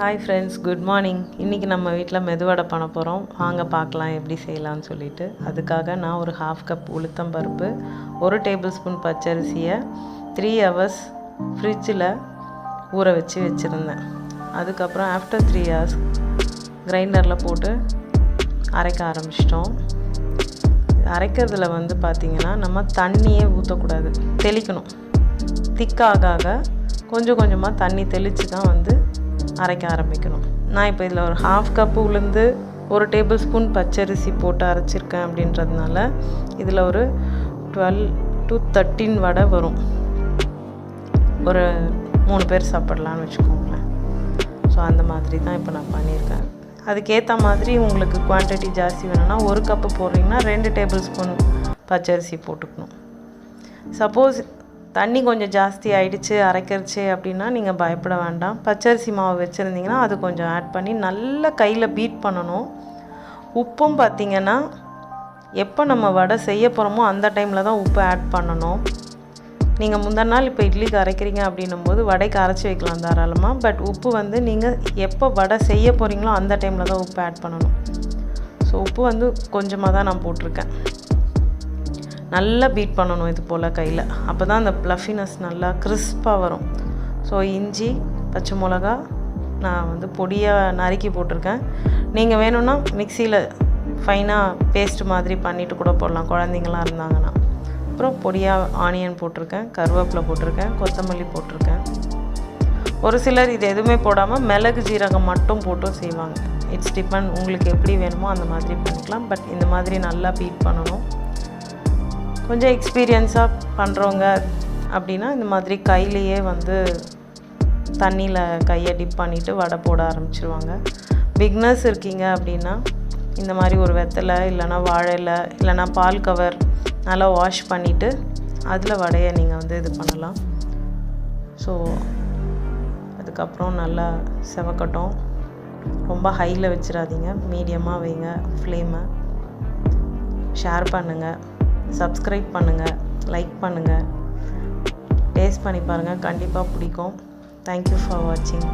Hi friends good morning இன்றைக்கி நம்ம வீட்டில் மெதுவடை பண்ண போகிறோம் வாங்க பார்க்கலாம் எப்படி செய்யலாம்னு சொல்லிட்டு. அதுக்காக நான் ஒரு ஹாஃப் கப் உளுத்தம் பருப்பு ஒரு டேபிள் ஸ்பூன் பச்சரிசியை த்ரீ ஹவர்ஸ் ஃப்ரிட்ஜில் ஊற வச்சு வச்சுருந்தேன். அதுக்கப்புறம் ஆஃப்டர் த்ரீ ஹவர்ஸ் கிரைண்டரில் போட்டு அரைக்க ஆரம்பிச்சிட்டோம். அரைக்கிறதுல வந்து பார்த்திங்கன்னா நம்ம தண்ணியே ஊற்றக்கூடாது தெளிக்கணும். திக்காக ஆக கொஞ்சம் கொஞ்சமாக தண்ணி தெளித்து தான் வந்து அரைக்க ஆரம்பிக்கணும். நான் இப்போ இதில் ஒரு ஹாஃப் கப்பு உளுந்து ஒரு டேபிள் ஸ்பூன் பச்சரிசி போட்டு அரைச்சிருக்கேன் அப்படின்றதுனால இதில் ஒரு டுவெல் டு தேர்ட்டின் வடை வரும். ஒரு மூணு பேர் சாப்பிட்லான்னு வச்சுக்கோங்களேன். ஸோ அந்த மாதிரி தான் இப்போ நான் பண்ணியிருக்கேன். அதுக்கேற்ற மாதிரி உங்களுக்கு குவான்டிட்டி ஜாஸ்தி வேணும்னா ஒரு கப்பு போடுறீங்கன்னா ரெண்டு டேபிள் ஸ்பூன் பச்சரிசி போட்டுக்கணும். சப்போஸ் தண்ணி கொஞ்சம் ஜாஸ்தி ஆயிடுச்சு அரைக்கிறச்சு அப்படின்னா நீங்கள் பயப்பட வேண்டாம். பச்சரிசி மாவு வச்சுருந்தீங்கன்னா அது கொஞ்சம் ஆட் பண்ணி நல்லா கையில் பீட் பண்ணணும். உப்பும் பார்த்திங்கன்னா எப்போ நம்ம வடை செய்ய போகிறோமோ அந்த டைமில் தான் உப்பு ஆட் பண்ணணும். நீங்கள் முந்தின நாள் இப்போ இட்லிக்கு அரைக்கிறீங்க அப்படின்னும் போது வடைக்கு அரைச்சி வைக்கலாம் தாராளமாக பட் உப்பு வந்து நீங்கள் எப்போ வடை செய்ய போகிறீங்களோ அந்த டைமில் தான் உப்பு ஆட் பண்ணணும். ஸோ உப்பு வந்து கொஞ்சமாக தான் நான் போட்டிருக்கேன். நல்லா பீட் பண்ணணும் இது போல் கையில். அப்போ தான் அந்த ப்ளஃபினஸ் நல்லா கிறிஸ்பாக வரும். ஸோ இஞ்சி பச்சை மிளகா நான் வந்து பொடியாக நறுக்கி போட்டிருக்கேன். நீங்கள் வேணும்னா மிக்சியில் ஃபைனாக பேஸ்ட் மாதிரி பண்ணிவிட்டு கூட போடலாம். குழந்தைங்களாம் இருந்தாங்கன்னா. அப்புறம் பொடியாக ஆனியன் போட்டிருக்கேன் கருவேப்பிலை போட்டிருக்கேன் கொத்தமல்லி போட்டிருக்கேன். ஒரு சிலர் இது எதுவுமே போடாமல் மிளகு ஜீரகம் மட்டும் போட்டும் செய்வாங்க. இட்ஸ் டிபெண்ட் உங்களுக்கு எப்படி வேணுமோ அந்த மாதிரி பண்ணிக்கலாம். பட் இந்த மாதிரி நல்லா பீட் பண்ணணும். கொஞ்சம் எக்ஸ்பீரியன்ஸாக பண்ணுறவங்க அப்படின்னா இந்த மாதிரி கையிலையே வந்து தண்ணியில் கையை டிப் பண்ணிவிட்டு வடை போட ஆரம்பிச்சிருவாங்க. பிக்னஸ் இருக்கீங்க அப்படின்னா இந்த மாதிரி ஒரு வெத்தலை இல்லைனா வாழை இல்லைனா பால் கவர் நல்லா வாஷ் பண்ணிவிட்டு அதில் வடையை நீங்கள் வந்து இது பண்ணலாம். ஸோ அதுக்கப்புறம் நல்லா செவக்கட்டும். ரொம்ப ஹையில் வச்சிடாதீங்க மீடியமாக வைங்க. ஃப்ளேமை ஷேர் பண்ணுங்கள் சப்ஸ்கிரைப் பண்ணுங்கள் லைக் பண்ணுங்கள் டேஸ்ட் பண்ணி பாருங்கள் கண்டிப்பாக பிடிக்கும். தேங்க்யூ ஃபார் வாட்சிங்